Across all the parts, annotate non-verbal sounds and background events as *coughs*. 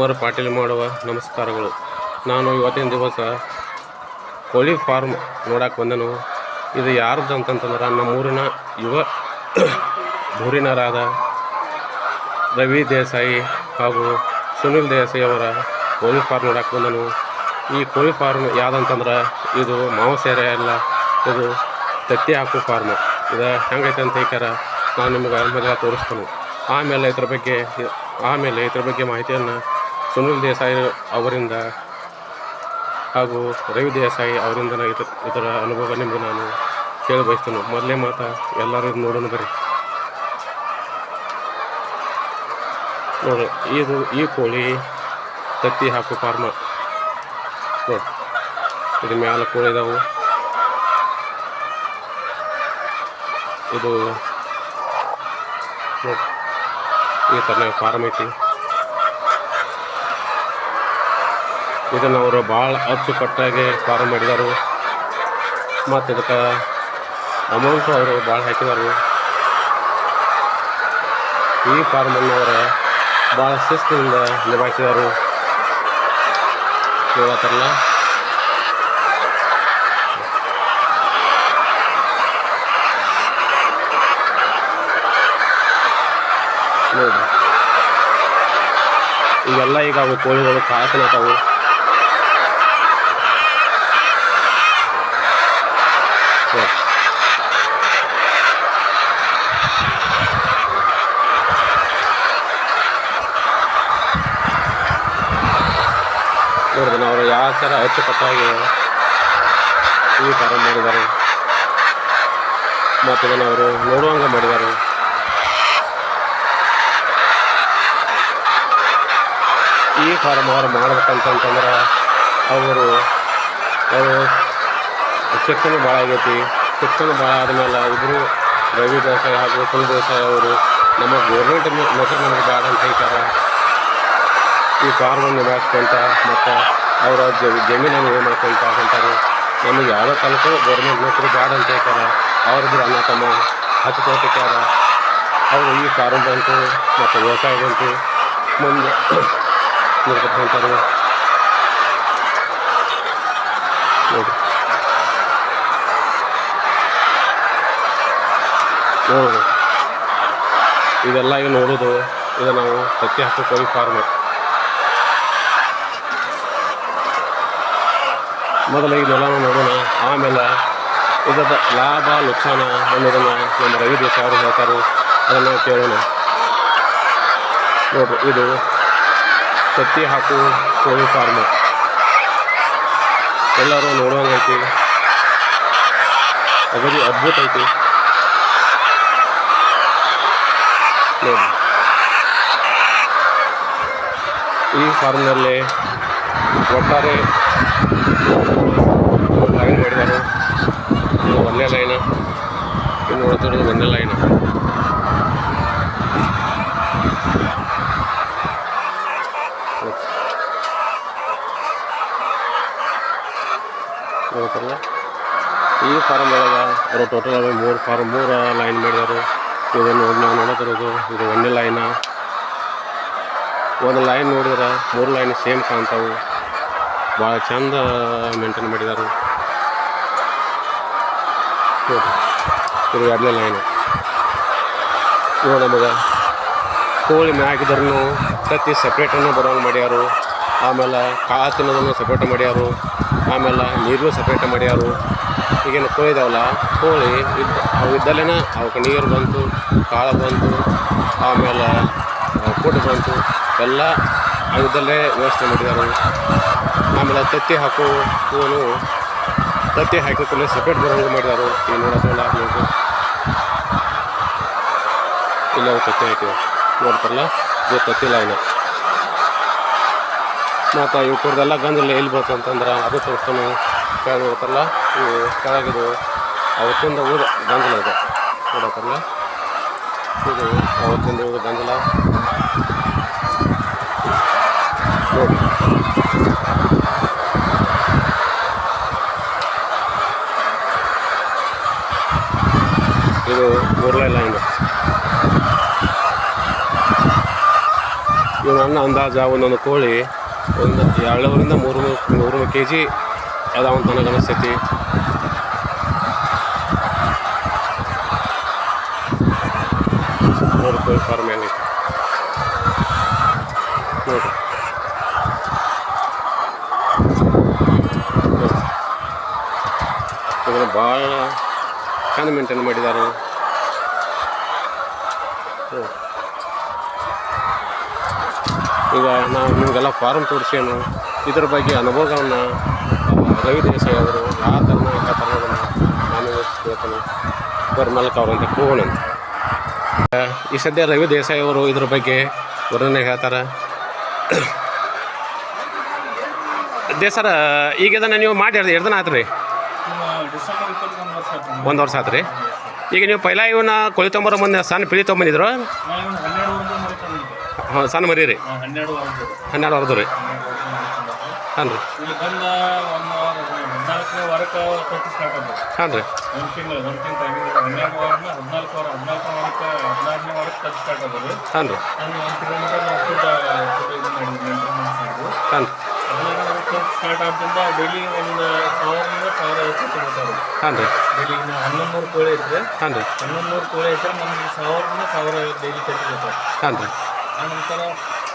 ಅವರ ಪಾಟೀಲ್ ಮಾಡುವ ನಮಸ್ಕಾರಗಳು. ನಾನು ಇವತ್ತಿನ ದಿವಸ ಕೋಳಿ ಫಾರ್ಮ್ ನೋಡಕ್ಕೆ ಬಂದನು. ಇದು ಯಾರ್ದು ಅಂತಂತಂದ್ರೆ ನಮ್ಮೂರಿನ ಯುವ ಧೂರಿನರಾದ ರವಿ ದೇಸಾಯಿ ಹಾಗೂ ಸುನಿಲ್ ದೇಸಾಯಿ ಅವರ ಕೋಳಿ ಫಾರ್ಮ್ ನೋಡಕ್ಕೆ ಬಂದನು. ಈ ಕೋಳಿ ಫಾರ್ಮ್ ಯಾವುದಂತಂದ್ರೆ ಇದು ಮಾಂಸಾಹಾರ ಅಲ್ಲ, ಇದು ತತ್ತಿ ಹಾಕು ಫಾರ್ಮ್. ಇದು ಹೆಂಗೈತೆ ಅಂತ ಹೇಳ್ಕಾರ ನಾನು ನಿಮಗೆ ಆಮೇಲೆ ತೋರಿಸ್ತೇನೆ. ಆಮೇಲೆ ಇದ್ರ ಬಗ್ಗೆ, ಆಮೇಲೆ ಇದ್ರ ಬಗ್ಗೆ ಮಾಹಿತಿಯನ್ನು ಸುನಿಲ್ ದೇಸಾಯಿ ಅವರಿಂದ ಹಾಗೂ ರವಿ ದೇಸಾಯಿ ಅವರಿಂದ ಇದರ ಅನುಭವ ನಿಮಗೆ ನಾನು ಕೇಳಿ ಬಯಸ್ತೇನೆ ಮೊದಲೇ ಮಾತಾ ಎಲ್ಲರೂ ನೋಡೋಣ ಬರ್ರಿ. ನೋಡಿ, ಇದು ಈ ಕೋಳಿ ತತ್ತಿ ಹಾಕು ಫಾರ್ಮ. ನೋಡಿ ಇದು ಮ್ಯಾಲ ಕೋಳಿ ಇದಾವೆ. ಇದು, ನೋಡಿ, ಈ ಥರ ಫಾರ್ಮ್ ಐತಿ. ಇದನ್ನು ಅವರು ಭಾಳ ಅಚ್ಚುಕಟ್ಟಾಗಿ ಫಾರ್ಮ್ ಮಾಡಿದರು. ಮತ್ತು ಇದಕ್ಕೆ ಅಮೌಂಟು ಅವರು ಭಾಳ ಹಾಕಿದರು. ಈ ಫಾರ್ಮನ್ನು ಅವರು ಭಾಳ ಶಿಸ್ತಿನಿಂದ ನಿಭಾಯಿಸಿದರು. ಹೇಳ್ತಾರಲ್ಲ ಇವೆಲ್ಲ ಈಗ ಅವು ಕೋಳಿಗಳು ಕಾಯ್ಕೊಳತಾವು ನೋಡಿದ್ರೆ ಅವರು ಯಾವ ಥರ ಅಚ್ಚುಕಟ್ಟಾಗಿ ಈ ಥರ ಮಾಡಿದ್ದಾರೆ. ಮತ್ತು ಇದನ್ನು ಅವರು ನೋಡುವಂಗೆ ಮಾಡಿದ್ದಾರೆ. ಈ ಫಾರ್ಮ್ ಅವರು ಮಾಡ್ಬೇಕಂತಂತಂದ್ರೆ ಅವರು ಅವರು ಶಿಕ್ಷಣ ಭಾಳ ಆಗೈತಿ. ಶಿಕ್ಷಣ ಭಾಳ ಆದಮೇಲೆ ಇಬ್ಬರು ರವಿ ದೇಸಾಯಿ ಹಾಗೂ ಕುಲ್ ದೇಸಾಯಿ ಅವರು ನಮ್ಮ ಗೋರ್ಮೆಂಟ್ ನೌಕರಿ ನಮಗೆ ಬೇಡ ಅಂತ ಹೇಳ್ತಾರೆ. ಈ ಫಾರ್ಮನ್ನು ನಿಭಾಯಿಸ್ಕೊಂತ ಮತ್ತು ಅವರ ಜಮೀನನ್ನು ಏನು ಮಾಡ್ಕೊಂತ ಅಂತಾರೆ ನಮಗೆ ಯಾವುದೋ ಕಾಲಕ್ಕೂ ಗೌರ್ಮೆಂಟ್ ನೌಕರಿ ಬೇಡ ಅಂತ ಹೇಳ್ತಾರೆ. ಅವ್ರಿಬ್ರು ಅನ್ನ ತಮ್ಮ ಹಚ್ಕೋತಿಕ್ಕಾರ ಅವರು ಈ ಫಾರ್ಮ್ ಬಂತು ಮತ್ತು ವ್ಯವಸಾಯ ಬಂತು. ಮುಂದೆ ನೋಡ್ಕೊಂತಾರೆ ನೋಡಿ ನೋಡೋದು ಇದೆಲ್ಲ ಈಗ ನೋಡೋದು ಇದು ನಾವು ಸತ್ಯ ಕೋಳಿ ಫಾರ್ಮ್ ಮೊದಲು ಇದೆಲ್ಲ ನೋಡೋಣ. ಆಮೇಲೆ ಇದರ ಲಾಭ, ನುಕ್ಸಾನ ಅನ್ನೋದನ್ನು ನಮ್ಮ ರವಿ ದೇಸಾಯಿ ಅವರು ಹೇಳ್ತಾರೆ. ಅದನ್ನು ಕೇಳೋಣ. ನೋಡ್ರಿ, ಇದು ತತ್ತಿ ಹಾಕು, ಕೋಳಿ ಫಾರ್ಮ್ ಎಲ್ಲರೂ ನೋಡುವಂಗೈತಿ ಅಗದಿ ಅದ್ಭುತ ಐತಿ. ನೋಡಿ ಈ ಫಾರ್ಮ್ನಲ್ಲಿ ಒಟ್ಟಾರೆ ಲೈನ್ ಮಾಡಿದ್ದಾರೆ ಇದು ಒಂದೇ ಲೈನ ಇನ್ನು ನೋಡ್ತಿರೋದು ಒಂದೇ ಲೈನ್ ನೋಡ್ತಾರಲ್ಲ ಈ ಫಾರ್ಮ್ ಒಳಗೆ ಅವರು ಟೋಟಲ್ ಆಗಿ ಮೂರು ಫಾರ್ಮ್ ಮೂರು ಲೈನ್ ಮಾಡಿದರು. ಇದನ್ನು ನಾವು ನೋಡತ್ತಿರೋದು ಇದು ಒಂದೇ ಲೈನ ಒಂದು ಲೈನ್ ನೋಡಿದ್ರೆ ಮೂರು ಲೈನ್ ಸೇಮ್ ಕಾಣ್ತಾವೆ. ಭಾಳ ಚಂದ ಮೇಂಟೈನ್ ಮಾಡಿದ್ದಾರೆ ಎರಡನೇ ಲೈನ್ ನೋಡಿ ನಮಗೆ ಕೋಳಿ ಮ್ಯಾಗಿದ್ರೂ ತತ್ತಿ ಸಪ್ರೇಟನ್ನು ಬರೋಂಗೆ ಮಾಡ್ಯಾರು. ಆಮೇಲೆ ಕಾಳು ತಿನ್ನೋದನ್ನು ಸಪ್ರೇಟ್ ಮಾಡ್ಯಾರು. ಆಮೇಲೆ ನೀರು ಸಪ್ರೇಟ್ ಮಾಡ್ಯಾರು. ಈಗೇನು ಕೋಳಿ ಇದಾವಲ್ಲ, ಕೋಳಿ ಇದ್ದ, ಅವು ಇದ್ದಲ್ಲೇ ಅವಕ್ಕೆ ನೀರು ಬಂತು, ಕಾಳು ಬಂತು, ಆಮೇಲೆ ಕೂಟ ಬಂತು, ಎಲ್ಲ ಅವಿದ್ದಲ್ಲೇ ವ್ಯವಸ್ಥೆ ಮಾಡಿದ್ದಾರೆ. ಆಮೇಲೆ ತತ್ತಿ ಹಾಕೋ ಹೂವನ್ನು ತತ್ತಿ ಹಾಕಿಕೊಳ್ಳಿ ಸಪ್ರೇಟ್ ಬರೋದು ಮಾಡಿದ್ದಾರೆ. ಏನು ನೋಡೋದಲ್ಲ ನೀವು ಇಲ್ಲ ತತ್ತಿ ಹಾಕಿದೆ ನೋಡ್ತಾರಲ್ಲ, ಇದು ತತ್ತಿ ಲೈನ್ ಮತ್ತು ಇವ್ರದ್ದೆಲ್ಲ ಗಂಜಲ ಎಲ್ಲಿ ಬರ್ತದೆ ಅಂತಂದ್ರೆ ಅದು ತೋರಿಸ್ತಾನೆ. ಕೆಳಗೆ ನೋಡ್ತಾರಲ್ಲ ಇವು ಕೆಳಗಿದು ಅವತ್ತಿಂದ ಊದ ಗಂಜಲ ಇದೆ. ನೋಡತ್ತಲ್ಲ ಇದು ಅವತ್ತಿಂದ ಊದ ಗಂಜಲ ಇದು ಮೂರನೇ ಲೈನ್ ಇವು ನನ್ನ ಅಂದಾಜ, ಒಂದೊಂದು ಕೋಳಿ, ಒಂದು ಎರಡೂರಿಂದ ಮೂರು ಮೂರು ಕೆ ಜಿ ಅದಾವಂತ ನನಗೆ ಅನಿಸ್ತೈತಿ ನೋಡಿ ಕೋಳಿ ಫಾರ್ಮ್ ಹೆಂಗೈತಿ ನೋಡಿರಿ ಇದನ್ನು ಭಾಳ ಚೆಂದ ಮೇಂಟೈನ್ ಮಾಡಿದ್ದಾರೆ. ಈಗ ನಾವು ನಿಮಗೆಲ್ಲ ಫಾರ್ಮ್ ತೋರಿಸೇನು ಇದ್ರ ಬಗ್ಗೆ ಅನುಭವವನ್ನು ರವಿ ದೇಸಾಯಿ ಅವರು ಆ ಥರ ಯಾವ ಥರ ನಾನು ಹೇಳ್ತೀನಿ ಬರ್ಮಲ್ಕ ಅವರಂತ ಅವರು ಅಂತ ಈ ಸದ್ಯ ರವಿ ದೇಸಾಯಿ ಅವರು ಇದ್ರ ಬಗ್ಗೆ ವರ್ಣನೆ ಹೇಳ್ತಾರೆ. *coughs* ದೇಸರ ಈಗ ಇದನ್ನು ನೀವು ಮಾಡಿ ಎರಡು ದಿನ ಆಯ್ತು ರೀ ಡಿಸೆಂಬರ್ ಇಪ್ಪತ್ತೊಂದು ವರ್ಷ ಆಯ್ತು ಒಂದು ವರ್ಷ ಆಯ್ತು ರೀ ಈಗ ನೀವು ಪೈಲ ಇವನ್ನ ಕೊಳಿ ತೊಂಬರ ಮುಂದೆ, ಸಣ್ಣ ಪಿಳಿ ತೊಗೊಂಬಂದಿದ್ರು ಹಾಂ, ಸಣ್ಣ ಮರಿ ರೀ. ಹನ್ನೆರಡು ವರ್ಷ ರೀ. ಹಾಂ ರೀ. ಹಾಂ ರೀ. ಹಾಂ ರೀ ಹಾಂ ರೀ. ವಾರಕ್ಕೆ ಸ್ಟಾರ್ಟ್ ಆದ್ದರಿಂದ ಡೈಲಿ ಒಂದು ಸಾವಿರದಿಂದ ಸಾವಿರ ಐವತ್ತು ಕೊಡ್ತಾರೆ. ಹಾಂ ರೀ. ಡೈಲಿ ಇನ್ನು ಹನ್ನೊಂದು ನೂರು ಕೋಳಿ ಐತೆ. ಹಾಂ ರೀ. ಹನ್ನೊಂದು ನೂರು ಕೋಳಿ ಐತೆ ನಮ್ಗೆ ಸಾವಿರದಿಂದ ಸಾವಿರ ಡೈಲಿ ಕಟ್ಟಿರ್ತಾರೆ ಹಾಂ ರೀ. ಆನಂತರ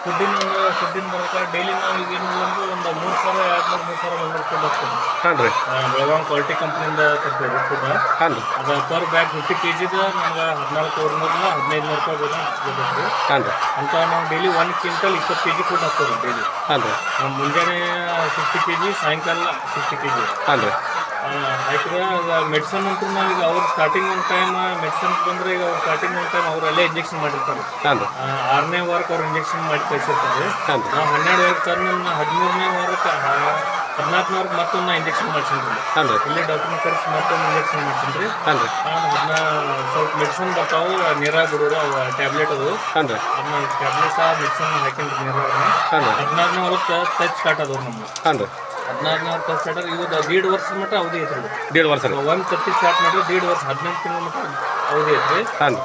ಫುಡ್ಡಿನ ಒಂದು ಫುಡ್ಡಿನ ಮೂಲಕ ಡೈಲಿ ನಾವು ಈಗ ಏನಿಲ್ಲ ಒಂದು ಮೂರು ಸಾವಿರ ಎರಡು ನೂರು ಮೂರು ಸಾವಿರ ಹಾಂ ರೀ ಬೆಳಗಾಂ ಕ್ವಾಲಿಟಿ ಕಂಪ್ನಿಯಿಂದ ತರ್ತೀವಿ ಫುಡ್ ಹಾಂ ರೀ ಅದು ಪರ್ ಬ್ಯಾಗ್ ಫಿಫ್ಟಿ ಕೆ ಜಿದು ನಮ್ಗೆ ಹದಿನಾಲ್ಕು ನೂರರಿಂದ ಹದಿನೈದು ನೂರು ರೂಪಾಯಿ ಬೇಕು ರೀ ಹಾಂ ರೀ ಅಂತ ನಾವು ಡೈಲಿ ಒಂದು ಕ್ವಿಂಟಲ್ ಇಪ್ಪತ್ತು ಕೆ ಜಿ ಫುಡ್ ಹಾಕ್ತೀವಿ ಡೈಲಿ ಹಾಂ ರೀ ಮುಂಜಾನೆ ಫಿಫ್ಟಿ ಕೆ ಜಿ ಸಾಯಂಕಾಲ ಫಿಫ್ಟಿ ಕೆ ಜಿ ಹಾಂ ರೀ ಯಾಕಂದ್ರೆ ಮೆಡಿಸನ್ ಅಂತೂ ನಾವು ಈಗ ಅವ್ರು ಸ್ಟಾರ್ಟಿಂಗ್ ಒಂದು ಟೈಮ್ ಮೆಡಿಸನ್ ಬಂದ್ರೆ ಈಗ ಅವ್ರು ಸ್ಟಾರ್ಟಿಂಗ್ ಒಂದು ಟೈಮ್ ಅವ್ರು ಅಲ್ಲೇ ಇಂಜೆಕ್ಷನ್ ಮಾಡಿರ್ತಾರೆ. ಆ, ಆರನೇ ವಾರಕ್ಕೆ ಅವ್ರು ಇಂಜೆಕ್ಷನ್ ಮಾಡಿ ಕಳಿಸಿರ್ತಾರೆ. ನಾವು ಹನ್ನೆರಡು ವಾರಕ್ಕೆ ತಂದು ಹದಿಮೂರನೇ ವಾರಕ್ಕೆ ಹದಿನಾಲ್ಕನೇ ವಾರಕ್ಕೆ ಮತ್ತೊಂದು ಇಂಜೆಕ್ಷನ್ ಮಾಡ್ಸಿದ್ರಿ ಇಲ್ಲಿ ಡಾಕ್ಟರ್ ಇಲ್ಲೇ ಡಾಕ್ಟರ್ನ ಕರೆಸಿ ಮತ್ತೊಂದು ಇಂಜೆಕ್ಷನ್ ಮಾಡ್ಸಿದ್ರಿ ಅದನ್ನ ಸ್ವಲ್ಪ ಮೆಡಿಸನ್ ಬರ್ತಾವೆ ನೀರಾಗ ಬಿಡೋರು ಅವು ಟ್ಯಾಬ್ಲೆಟ್ ಅದು. ಅದನ್ನ ಟ್ಯಾಬ್ಲೆಟ್ ಮೆಡಿಸಿನ್ ಹಾಕಿನ್ರಿ ನೀರಾಗ ಹದಿನಾಲ್ಕನೇ ಹದಿನಾರನೇ ವಾರಕ್ಕೆ ಟಚ್ ಸ್ಟಾರ್ಟ್ ಅದಾವ ನಮ್ಗೆ ಹಾಂ ರೀ ಹದಿನಾರನೇ ವಾರಕ್ಕೆ ಟಚ್ ಸ್ಟಾರ್ಟ್ ಇವತ್ತು ದೀಡ್ ವರ್ಷ ಮಟ್ಟ ಅವಧಿ ಐತ್ರಿ ಇದು. ವರ್ಷ ಒಂದು ತತ್ತಿ ಸ್ಟಾರ್ಟ್ ಮಾಡಿದ್ರೆ ದೀಡ್ ವರ್ಷ ಹದಿನೆಂಟು ತಿಂಗಳ ಮಟ್ಟ ಅವಧಿ ಐತ್ರಿ ಹಾಂ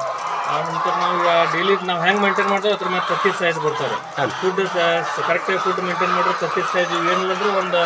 ಆ ನಂತರ ನಾವು ಈಗ ಡೈಲಿ ನಾವು ಹೆಂಗೆ ಮೇಂಟೈನ್ ಮಾಡ್ತೇವೆ ಅದ್ರ ಮೇಲೆ ತತ್ತಿ ಸೈಜ್ ಬರ್ತಾರೆ. ಫುಡ್ ಕರೆಕ್ಟಾಗಿ ಫುಡ್ ಮೇಂಟೈನ್ ಮಾಡಿದ್ರೆ ತತ್ತಿ ಸೈಜ್ ಏನಿಲ್ಲ ಅಂದ್ರೆ ಒಂದು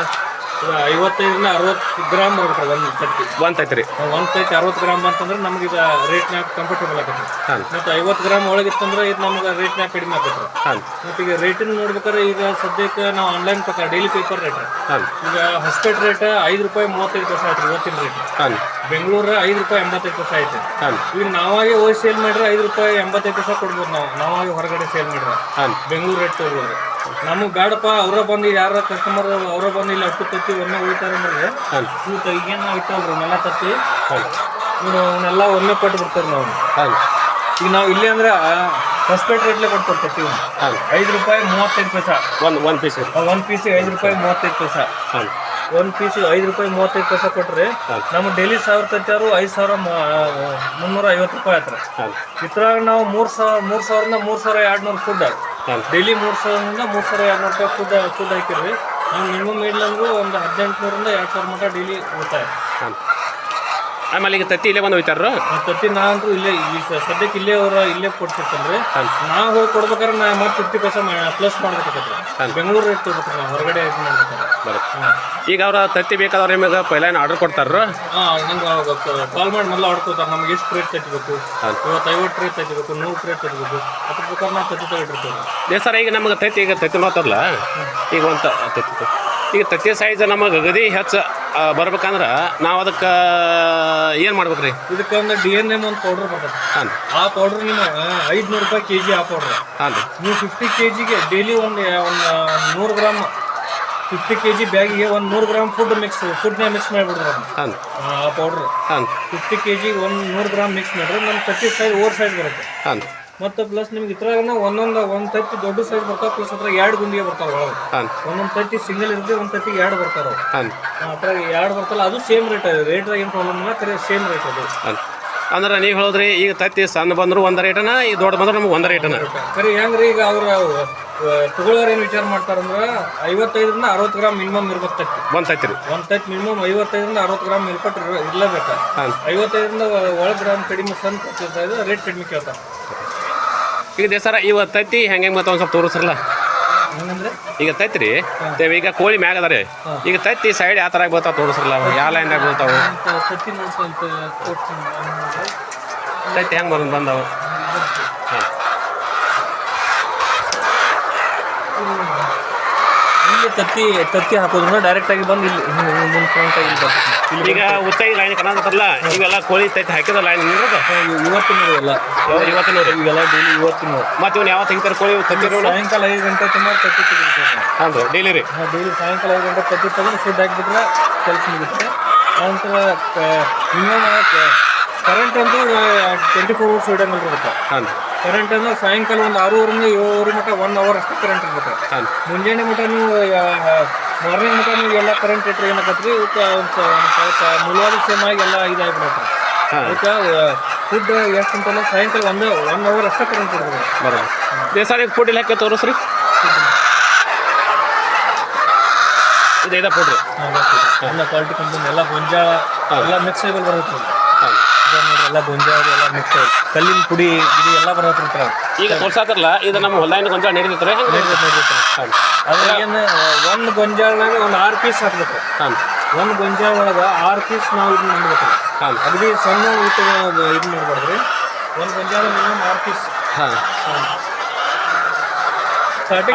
ಐವತ್ತೈದರಿಂದ ಅರವತ್ತು ಗ್ರಾಮ್ ಬರ್ಬೇಕು ಒಂದು ತಟ್ಟಿ. ಒಂದು ಐತೆ ರೀ. ಒಂದು ತತ್ತಿ ಅರವತ್ತು ಗ್ರಾಮ್ ಅಂತಂದ್ರೆ ನಮ್ಗೆ ಇದು ರೇಟ್ನಾಗ ಕಂಫರ್ಟಬಲ್ ಆಗತ್ತೆ. ಹಾಂ ಮತ್ತು ಐವತ್ತು ಗ್ರಾಮ್ ಒಳಗಿತ್ತಂದ್ರೆ ಇದು ನಮ್ಗೆ ರೇಟ್ನಾಗ ಕಡಿಮೆ ಆಗತ್ತೆ ಹಾಂ ಮತ್ತು ಈಗ ರೇಟಿನ ನೋಡ್ಬೇಕಾದ್ರೆ ಈಗ ಸದ್ಯಕ್ಕೆ ನಾವು ಆನ್ಲೈನ್ ಪ್ರಕಾರ ಡೈಲಿ ಪೇಪರ್ ರೇಟ್ ಹಾಂ ಈಗ ಹೊಸಪೇಟೆ ರೇಟ್ ಐದು ರೂಪಾಯಿ ಮೂವತ್ತೈದು ಪೈಸೆ ಆಯ್ತು ಇವತ್ತಿನ ರೇಟ್ ಹಾಂ ಬೆಂಗಳೂರು ಐದು ರೂಪಾಯಿ ಎಂಬತ್ತೈದು ಪೈಸೆ ಆಯ್ತು. ಹಾಂ ಈಗ ನಾವಾಗೆ ಹೋಗಿ ಸೇಲ್ ಮಾಡಿದ್ರೆ ಐದು ರೂಪಾಯಿ ಎಂಬತ್ತೈದು ಪೈಸೆ ಕೊಡ್ಬೋದು ನಾವು. ನಾವಾಗೆ ಹೊರಗಡೆ ಸೇಲ್ ಮಾಡಿದ್ರೆ. ಹಾಂ ಬೆಂಗಳೂರು ರೇಟ್ ತಗೋಬೋದು ನಮಗೆ ಬೇಡಪ್ಪ ಅವರ ಬಂದು ಯಾರ ಕಸ್ಟಮರ್ ಅವರ ಬಂದು ಇಲ್ಲಿ ಅಷ್ಟು ತತ್ತಿ ಒಮ್ಮೆ ಉಳಿತಾರೆ ಅಂದ್ರೆ ಇವು ನಾವು ಇಟ್ಟಲ್ರಿ ನೆಲ ತತ್ತಿ. ಇವ್ರು ಅವನ್ನೆಲ್ಲ ಒಮ್ಮೆ ಕೊಟ್ಟು ಬಿಡ್ತಾರೆ ನಾವು ಈಗ ನಾವು ಇಲ್ಲಿ ಅಂದ್ರೆ ಹೊಸಪೇಟೆ ರೇಟ್ಲೆ ಕೊಡ್ತಾರೆ ತತ್ತಿ ಐದು ರೂಪಾಯಿ ಮೂವತ್ತೈದು ಪೈಸ. ಒಂದು ಒಂದು ಪೀಸ್ ಒಂದು ಪೀಸ್ ಐದು ರೂಪಾಯಿ ಮೂವತ್ತೈದು ಪೈಸ. ಒಂದು ಪೀಸ್ ಐದು ರೂಪಾಯಿ ಮೂವತ್ತೈದು ಪೈಸೆ ಕೊಟ್ರಿ ನಮ್ಮ ಡೈಲಿ ಸಾವಿರ ತತ್ತಿಯವರು ಐದು ಸಾವಿರ ಮುನ್ನೂರ ಐವತ್ತು ರೂಪಾಯಿ ಹತ್ರ ಇತರ ನಾವು ಮೂರು ಸಾವಿರ ಮೂರು ಸಾವಿರದಿಂದ ಮೂರು ಸಾವಿರ ಎರಡು ನೂರು ಫುಡ್ ಡೈಲಿ ಮೂರು ಸಾವಿರದಿಂದ ಮೂರು ಸಾವಿರ ಎರಡು ನೂರು ರೂಪಾಯಿ ಫುಡ್ ಫುಡ್ ಹಾಕಿರ್ರಿ ನಾವು ಮಿನಿಮಮ್ ಇಲ್ಲಂದ್ರೂ ಒಂದು ಹದಿನೆಂಟುನೂರಿಂದ ಎರಡು ಸಾವಿರ ಮಟ್ಟ ಡೈಲಿ ಉಳಿತಾಯ ಹಾಂ ಆಮೇಲೆ ಈಗ ತತ್ತಿ ಇಲ್ಲೇ ಬಂದು ಹೋಯ್ತಾರ ತತ್ತಿ ನಾ ಅಂತೂ ಇಲ್ಲೇ ಸ- ಸದ್ಯಕ್ಕೆ ಇಲ್ಲೇ ಅವ್ರ ಇಲ್ಲೇ ಕೊಡ್ತಿರ್ತಾರೆ ನಾವು ಹೋಗಿ ಕೊಡ್ಬೇಕಾದ್ರೆ ನಾ ಮತ್ತೆ ಫಿಫ್ಟಿ ಪೈಸೆ ಪ್ಲಸ್ ಮಾಡ್ಬೇಕಾಗತ್ತೆ. ಬೆಂಗಳೂರು ರೇಟ್ ತೊಗೋಬೇಕು ನಾವು ಹೊರಗಡೆ ಇದು ಮಾಡ್ಬೇಕಾದ್ರೆ. ಬರುತ್ತೆ. ಈಗ ಅವ್ರ ತತ್ತಿ ಬೇಕಾದ್ರೆ ನಿಮಗೆ ಪೈಲೈನ್ ಆರ್ಡರ್ ಕೊಡ್ತಾರ ಹಾಂ ನಂಗೆ ಕಾಲ್ ಮಾಡಿ ಮೊದಲು ಆಡ್ಕೋತಾರೆ ನಮ್ಗೆ ಎಷ್ಟು ರೇಟ್ ತೆಗಿಬೇಕು. ಇವತ್ತು ಐವತ್ತು ರೇಟ್ ತೆಗಿಬೇಕು ನೂರು ರೇಟ್ ತೆಗಿಬೇಕು. ಅದ್ರ ಪ್ರಕಾರ ನಾವು ತತ್ತಿ ತಗೊಂಡಿರ್ತೀವಿ. ಸರ್ ಈಗ ನಮಗೆ ತತ್ತಿ ಈಗ ತತ್ತಿ ಮಾತಲ್ಲ ಈಗ ಒಂದು ತತ್ತಿ ಈಗ ತತ್ತಿ ಸೈಜ್ ನಮಗೆ ಗದಿ ಹೆಚ್ಚು ಬರ್ಬೇಕಂದ್ರೆ ನಾವು ಅದಕ್ಕೆ ಏನು ಮಾಡ್ಬೇಕು ರೀ ಇದಕ್ಕೆ ಒಂದು ಡಿ ಎನ್ ಎಂ ಒಂದು ಪೌಡರ್ ಬರ್ತದೆ ಹಾಂ ಆ ಪೌಡರ್ ನಿಮ್ಮ ಐದುನೂರು ರೂಪಾಯಿ ಕೆ ಜಿ ಆ ಪೌಡ್ರ್ ಹಾಂ ರೀ. ನೀವು ಫಿಫ್ಟಿ ಕೆ ಜಿಗೆ ಡೈಲಿ ಒಂದು ಒಂದು ನೂರು ಗ್ರಾಮ್ ಫಿಫ್ಟಿ ಕೆ ಜಿ ಬ್ಯಾಗಿಗೆ ಒಂದು ನೂರು ಗ್ರಾಮ್ ಫುಡ್ ಮಿಕ್ಸ್ ಫುಡ್ನ ಮಿಕ್ಸ್ ಮಾಡಿಬಿಡ್ರಿ ಹಾಂ ಆ ಪೌಡ್ರ್ ಹಾಂ ಫಿಫ್ಟಿ ಕೆ ಜಿಗೆ ಒಂದು ನೂರು ಗ್ರಾಮ್ ಮಿಕ್ಸ್ ಮಾಡಿದ್ರೆ ನಮ್ಮ ತರ್ಟಿ ಸೈಜ್ ಓವರ್ ಸೈಜ್ ಬರುತ್ತೆ. ಹಾಂ ಮತ್ತು ಪ್ಲಸ್ ನಿಮ್ಗೆ ಇದ್ರಾಗ ಒಂದೊಂದು ಒಂದು ತತ್ತಿ ದೊಡ್ಡ ಸೈಜ್ ಬರ್ತಾವ ಪ್ಲಸ್ ಅದ್ರಾಗ ಎರಡು ಗುಂಡಿಗೆ ಬರ್ತಾವ ಒಳಗೆ. ಹಾಂ ಒಂದೊಂದು ತತ್ತಿ ಸಿಂಗಲ್ ಇರುತ್ತೆ ಒಂದು ತತ್ತಿಗೆ ಎರಡು ಬರ್ತಾರೆ. ಹಾಂ ಅದ್ರಾಗ ಎರಡು ಬರ್ತಲ್ಲ ಅದು ಸೇಮ್ ರೇಟ್ ಅದು. ರೇಟ್ದಾಗ ಏನು ಪ್ರಾಬ್ಲಮ್ ಇಲ್ಲ ಕರೆ ಸೇಮ್ ರೇಟ್ ಅದು. ಹಾಂ ಅಂದ್ರೆ ನೀವು ಹೇಳಿದ್ರಿ ಈಗ ತತ್ತಿ ಸಣ್ಣ ಬಂದ್ರು ಒಂದು ರೇಟನ ಈಗ ದೊಡ್ಡ ಬಂದ್ರೆ ನಮ್ಗೆ ಒಂದು ರೇಟನ ಕರೆ ಹೆಂಗ್ರಿ ಈಗ ಅವ್ರ ತಗೊಳ್ಳೋರು ಏನು ವಿಚಾರ ಮಾಡ್ತಾರಂದ್ರೆ ಐವತ್ತೈದರಿಂದ ಅರವತ್ತು ಗ್ರಾಮ್ ಮಿನಿಮಮ್ ಇರ್ಬೇಕು ತಟ್ಟಿ ಒಂದು ತತ್ತಿ ರೀ. ಒಂದು ತತ್ತಿ ಮಿನಿಮಮ್ ಐವತ್ತೈದರಿಂದ ಅರವತ್ತು ಗ್ರಾಮ್ ಮೇಲ್ಪಟ್ಟು ಇರ- ಇರ್ಲೇಬೇಕು. ಹಾಂ ಐವತ್ತೈದರಿಂದ ಒಳ ಗ್ರಾಮ್ ಕಡಿಮೆ ಸಣ್ಣ ತತ್ತಿ ರೇಟ್ ಕಡಿಮೆ ಕೇಳ್ತಾರೆ. ಈಗ ದೇಸರ ಇವ ತತ್ತಿ ಹೆಂಗೆ ಮತ್ತೆ ಒಂದು ಸ್ವಲ್ಪ ತೋರಿಸ್ರಲ್ಲ. ಈಗ ತೈತ್ರಿ ಈಗ ಕೋಳಿ ಮ್ಯಾಗ ಅದಾರೆ. ಈಗ ತತ್ತಿ ಸೈಡ್ ಯಾವ ಥರ ಬೀಳ್ತಾವ ತೋರಿಸ್ರಲ್ಲ ಯಾವ ಲೈನ್ದಾಗ ಬೀಳ್ತಾವು? ಅಂತ ತತ್ತಿ ಹೆಂಗೆ ಬಂದು ಬಂದವು? ಹಾಂ. ಇಲ್ಲಿ ತತ್ತಿ ತತ್ತಿ ಹಾಕೋದ್ರಿಂದ ಡೈರೆಕ್ಟ್ ಆಗಿ ಬಂದು ಇಲ್ಲಿ ಮುಂದೆ ಫ್ರಂಟ್ ಆಗಿ ಇಲ್ಲಿ ಬರ್ತದೆ ಇಲ್ಲಿ ಈಗ ಉಚ್ಚಾಗಿ ಲೈನ್ ಕನ್ನಡಲ್ಲ ಇವೆಲ್ಲ ಕೋಳಿ ತತ್ತಿ ಹಾಕಿದ ಲೈನ್ ಇವತ್ತು ಇವತ್ತಿನ ಎಲ್ಲ. ಇವತ್ತಿನ ಇವೆಲ್ಲ ಡೈಲಿ ಇವತ್ತಿನ ಮತ್ತೆ ಇವ್ನು ಯಾವ ತೆಗಿತಾರೆ ಕೋಳಿ ತತ್ತಿ ಸಾಯಂಕಾಲ ಐದು ಗಂಟೆ ತುಂಬ ತತ್ತಿ ತೆಗಿತಾರೆ ಡೈಲಿ ರೀ. ಹಾಂ ಡೈಲಿ ಸಾಯಂಕಾಲ ಐದು ಗಂಟೆ ತತ್ತಿ ತೆಗೆದು ಫುಡ್ ಹಾಕಿಬಿಟ್ರೆ ಕೆಲಸ ಮುಗಿಸುತ್ತೆ ಆನಂತರ ಮಿನಿಮಮ್ ಕರೆಂಟ್ ಅಂತೂ ಟ್ವೆಂಟಿ ಫೋರ್ ಅವರ್ಸ್ ಇಡಂಗಿಲ್ಲ ಇರುತ್ತೆ. ಹಾಂ ಕರೆಂಟ್ ಅಂದ್ರೆ ಸಾಯಂಕಾಲ ಒಂದು ಆರೂವರೆಯಿಂದ ಏಳುವರೆ ಮಟ್ಟ ಒನ್ ಅವರ್ ಅಷ್ಟೇ ಕರೆಂಟ್ ಇರ್ಬೇಕು ಹಾಂ ಮುಂಜಾನೆ ಮಟ್ಟ ನೀವು ಮಾರ್ನಿಂಗ್ ಮಟ್ಟ ನೀವು ಎಲ್ಲ ಕರೆಂಟ್ ಇಟ್ಟರೆ ಏನಾಗತ್ತೆ ರೀ ಒಂದು ಸ್ವಲ್ಪ ಮುಳುವಾದ ಸೇಮ್ ಆಗಿ ಎಲ್ಲ ಇದಾಗ್ಬಿಡತ್ತೆ. ಅದಕ್ಕೆ ಫುಡ್ ಎಷ್ಟು ಅಂತಲ್ಲ ಸಾಯಂಕಾಲ ಒಂದು ಒನ್ ಅವರ್ ಅಷ್ಟೇ ಕರೆಂಟ್ ಇರ್ಬೇಕು ಬರೋದು. ದೇಸಾರಿಗೆ ಫುಡ್ ಇಲ್ಲ ಹಾಕಿ ತೋರಿಸ್ರಿ. ಇದು ಇದೆ ಫುಡ್ ಎಲ್ಲ ಕ್ವಾಲಿಟಿ ಕಂಪನಿ ಎಲ್ಲ ಗೊಂಜಾಳ ಎಲ್ಲ ಮಿಕ್ಸ್ ಆಗಿ ಬರುತ್ತೆ. ಹಾಂ ಎಲ್ಲ ಗೊಂಜಾಳ ಎಲ್ಲ ಮಿಕ್ಸ್ ಕಲ್ಲಿನ ಪುಡಿ ಗಿಡಿ ಎಲ್ಲ ಬರತ್ತಿರ್ತಾರೆ ಈಗ ತೋರ್ಸಾತ್ರಲ್ಲ ಇದು ನಮ್ಮ ಹೊಲೈನ ಗೊಂಜಾಳ ನಡೀತಾರೆ ಹಾಂ. ಅದ್ರ ಏನು ಒಂದು ಗೊಂಜಾಳನಾಗ ಒಂದು ಆರು ಪೀಸ್ ಹಾಕ್ಬೇಕು. ಹಾಂ. ಒಂದು ಗೊಂಜಾಳ ಒಳಗೆ ಆರು ಪೀಸ್ ನಾವು ಇದು ಮಾಡ್ಬೇಕು. ಹಾಂ. ಅಗದಿ ಸಣ್ಣ ಊಟ ಇದು ಮಾಡ್ಬಾರ್ದ್ರಿ ಒಂದು ಗೊಂಜಾಳ ಮಿನಿಮಮ್ ಆರು ಪೀಸ್ ಹಾಂ.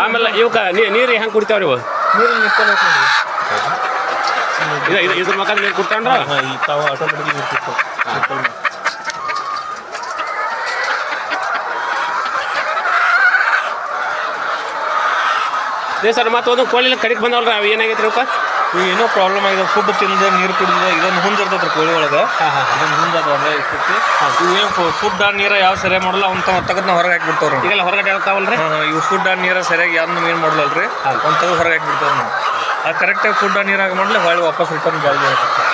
ಆಮೇಲೆ ಇವಕ್ಕೆ ನೀರು ಹೆಂಗೆ ಕುಡಿತಾವ್ರಿ ಇವು? ನೀರು ಇದು ಇದ್ರ ಮಕ್ಕ ನೀರು ಕುಡ್ತಾಂಡ್ರ ಹಾಂ ಈ ತಾವು ಆಟೋಮೆಟಿಕ್ ನಿಂತಿತ್ತು ಅದೇ ಸರ್ ಮತ್ತೆ ಒಂದು ಕೋಳಿ ಕಡಿಗೆ ಬಂದವಲ್ಲ ಅವು ಏನಾಗೈತ್ರಿ ಅಪ್ಪ ಈಗ ಏನೋ ಪ್ರಾಬ್ಲಮ್ ಆಗಿದೆ ಫುಡ್ ತಿಂದೆ ನೀರು ಕುಡಿದ ಇದೊಂದು ಹುಂಜ ಇರ್ತೈತೆ ಕೋಳಿ ಒಳಗೆ. ಇದೊಂದು ಹುಂಜ ಅದ ಅಂದ್ರೆ ಇರ್ತೈತಿ ಇವೇನು ಫುಡ್ ಆ ನೀರ ಯಾವ ಸರಿಯಾಗಿ ಮಾಡಲ್ಲ ಅವ್ನ ತಗದ್ ನಾವು ಹೊರಗೆ ಹಾಕ್ಬಿಡ್ತಾವ್ರಿ ಈಗೆಲ್ಲ ಹೊರಗಡೆ ಹೇಳ್ತಾವಲ್ರಿ ಇವು ಫುಡ್ ಆ ನೀರ ಸರಿಯಾಗಿ ಯಾವ್ದು ಏನು ಮಾಡಲಲ್ರಿ. ಅವ್ನ ತೆಗೆದು ಹೊರಗೆ ಹಾಕ್ಬಿಡ್ತಾವ್ರಿ ನಾವು ಆ ಕರೆಕ್ಟಾಗಿ ಫುಡ್ ನೀರಾಗಿ ಮಾಡಲಿ ಹೊಳ್ಳಿ ವಾಪಸ್ ರಿಟರ್ನ್ ಆಗುತ್ತೆ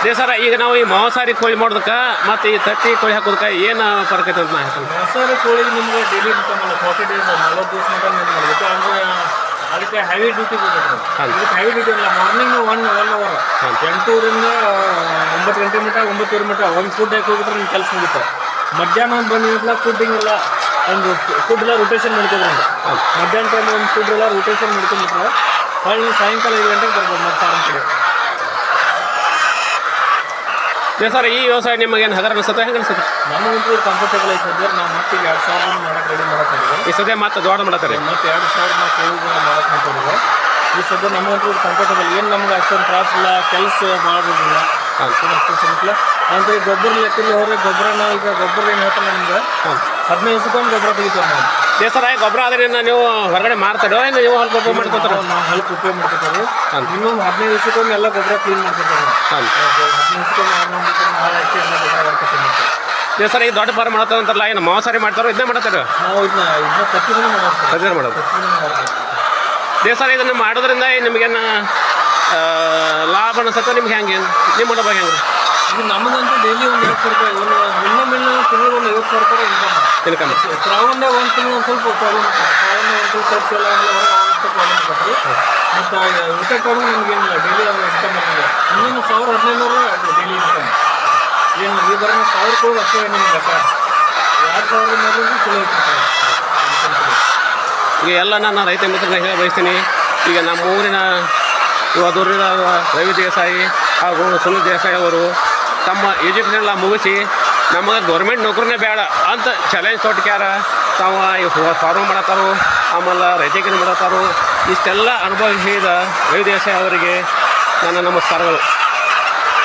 ಅದೇ ಸರ್ ಈಗ ನಾವು ಈ ಮಾಂಸಾರಿ ಕೋಳಿ ಮಾಡೋದಕ್ಕೆ ಮತ್ತು ಈ ತತ್ತಿ ಕೋಳಿ ಹಾಕೋದಕ್ಕೆ ಏನು ಫರಕ್ ಐತೆ ಅಂತ ನಾ ಹೇಳ್ತೀನಿ. ಮಾಂಸಾಹಾರಿ ಕೋಳಿ ನಿಮ್ಗೆ ಡೈಲಿ ಫಾರ್ಟಿ ಡೇಸ್ ನಲ್ವತ್ತು ದಿವಸ ಮಟ್ಟ ನೀವು ಮಾಡಬೇಕು ಅಂದ್ರೆ ಅದಕ್ಕೆ ಹೆವಿ ಡ್ಯೂಟಿ. ಇದಕ್ಕೆ ಹೆವಿ ಡ್ಯೂಟಿ ಅಲ್ಲ ಮಾರ್ನಿಂಗ್ ಒನ್ ಒನ್ ಅವರ್ ಎಂಟೂರಿಂದ ಒಂಬತ್ತು ಗಂಟೆ ಮಟ್ಟ ಒಂಬತ್ತುವರೆ ಮಟ್ಟ ಒಂದು ಫುಡ್ ಹಾಕಿ ಹೋಗಿದ್ರೆ ನಿಮ್ಮ ಕೆಲಸ ಮುಗಿತು. ಮಧ್ಯಾಹ್ನ ಒಂದು ಬಂದಿಲ್ಲ ಫುಡ್ಡಿಂಗ್ ಎಲ್ಲ ಒಂದು ಫುಡ್ ಎಲ್ಲ ರೊಟೇಷನ್ ಮಾಡ್ಕೊಡ್ರಿ ಮಧ್ಯಾಹ್ನ ಟೈಮ್ ಒಂದು ಫುಡ್ ಎಲ್ಲ ರೊಟೇಷನ್ ಮಾಡ್ಕೊಂಡ್ಬಿಟ್ರೆ ಹೊಳ್ಳಿ ಸಾಯಂಕಾಲ ಐದು ಗಂಟೆಗೆ ಬರ್ಬೋದು ಮತ್ತೆ ಫಾರ್ಮ್ ಕಡೆ ಸರ್ ಈ ವ್ಯವಸಾಯ ನಿಮಗೆ ಏನು ಹಗರ ಅನಿಸುತ್ತೆ ಹೆಂಗೆ ಅನಿಸುತ್ತೆ? ನಮಗಂತೂ ಕಂಫರ್ಟೇಬಲ್ ಐತೆ ಸರ್ ನಾವು ಮತ್ತೆ ಈಗ ಎರಡು ಸಾವಿರ ಮಾಡಕ್ಕೆ ರೆಡಿ ಮಾಡಕ್ಕೆ ಈ ಸದ್ಯ ಮತ್ತೆ ದೊಡ್ಡ ಮಾಡತ್ತಾರೆ? ಮತ್ತೆ ಎರಡು ಸಾವಿರ ನಾವು ಕೋಳಿಗಳನ್ನ ಮಾಡಕ್ಕೆ ಮಾಡ್ಕೊಂಡಿದ್ದೆ ಈ ಸದ್ಯ ನಮಗಂತೂ ಕಂಫರ್ಟೇಬಲ್ ಏನು ನಮ್ಗೆ ಅಷ್ಟೊಂದು ತ್ರಾಸ ಇಲ್ಲ ಕೆಲಸ ಮಾಡೋದಿಲ್ಲ. ಅಷ್ಟು ಅಂತ ಈ ಗೊಬ್ಬರ ಲೆಕ್ಕದಲ್ಲಿ ಹೋದ್ರೆ ಗೊಬ್ಬರನ ಈಗ ಗೊಬ್ಬರ ಏನು ಹೇಳ್ತಾರೆ ನಮ್ಗೆ? ಹದಿನೈದು ದಿವಸಕ್ಕೊಂದು ಗೊಬ್ಬರ ತೆಗಿತೀವಿ ನಾವು. ಈ ಗೊಬ್ಬರ ಆದ್ರೆ ನೀವು ಹೊರಗಡೆ ಮಾರ್ತಾರೋ. ಏನು ನೀವು ಹೊಲಕ್ಕೆ ಉಪಯೋಗ ಮಾಡ್ಕೊತಾರ. ನಾವು- ನಾವು ಉಪಯೋಗ ಮಾಡ್ಕೋತಾರೆ. ಇನ್ನೊಂದು ಹದಿನೈದು ದಿವಸಕ್ಕೊಮ್ಮೆ ಎಲ್ಲ ಗೊಬ್ಬರ ಕ್ಲೀನ್ ಮಾಡ್ಕೊತಾರೆ. ಹದಿನೈದು ಸರ್ ಈಗ ದೊಡ್ಡ ಫಾರ್ಮ್ ಮಾಡತ್ತಾರಂತಾರಲ್ಲ ಏನು ಮಾಂಸಾರಿ ಮಾಡ್ತಾರೋ ಇದನ್ನೇ ಮಾಡ್ತಾರೆ? ನಾವು ಇದನ್ನ ಇದನ್ನ ಮಾಡೋದು. ದೇವ ಸರ್ ಇದನ್ನು ಮಾಡೋದ್ರಿಂದ ನಿಮಗೇನು ಲಾಭ ಅನಿಸುತ್ತೆ ನಿಮ್ಗೆ ಹೆಂಗೆ? ನಿಮ್ಮ ಮನೆ ಹೆಂಗೆ? ಇದು ನಮ್ಮದಂತೂ ಡೈಲಿ ಒಂದು ಸಾವಿರ ರೂಪಾಯಿ ಒಂದು ಮಿನಿಮಮ್ ತಿಂಗಳಿಗೆ ಒಂದು ಐವತ್ತು ಸಾವಿರ ರೂಪಾಯಿ ಇನ್ಕಮ್ ಒಂದು ತಿಂಗಳು ಒಂದು ಸ್ವಲ್ಪ ಪ್ರಾಬ್ಲಮ್ ಶ್ರಾವಣ ಒಂದು ಸ್ವಲ್ಪ ಖರ್ಚು ಎಲ್ಲ ಪ್ರಾಬ್ಲಮ್ ಆಗ್ತದೆ ಮತ್ತು ಟೈಮ್ ನಮಗೇನಿಲ್ಲ ಡೈಲಿ ಅವ್ರ ಇನ್ಕಮ್ ಬರ್ತದೆ ಇನ್ನೊಂದು ಸಾವಿರ ಹದಿನೈದು ಡೈಲಿ ಇನ್ಕಮ್ ಏನು ಈ ಬರೋ ಸಾವಿರ ಕೂಡ ಅಷ್ಟೇ ನಿಮ್ಗೆ ಲೆಕ್ಕ ಎರಡು ಸಾವಿರ ಮೇಲೆ ಚಲೋ ಈಗ. ಎಲ್ಲ ನಾನು ರೈತ ಮಿತ್ರನ ಹೇಳ ಬಯಸ್ತೀನಿ. ಈಗ ನಮ್ಮ ಊರಿನ ಯುವದೂರಿನ ರವಿ ದೇಸಾಯಿ ಹಾಗೂ ಸುನಿಲ್ ದೇಸಾಯಿ ಅವರು ತಮ್ಮ ಎಜುಕೇಷನ್ ಎಲ್ಲ ಮುಗಿಸಿ ನಮಗೆ ಗೌರ್ಮೆಂಟ್ ನೌಕರಿನೇ ಬೇಡ ಅಂತ ಚಾಲೆಂಜ್ ತೊಟ್ಕ್ಯಾರ ತಾವು ಫಾರ್ಮ್ ಮಾಡತ್ತಾರು, ಆಮೇಲೆ ರೈತಕಿನ ಮಾಡತ್ತಾರು. ಇಷ್ಟೆಲ್ಲ ಅನುಭವಿಸಿದ ರವಿ ದೇಸಾಯಿ ಅವರಿಗೆ ನನ್ನ ನಮಸ್ಕಾರಗಳು.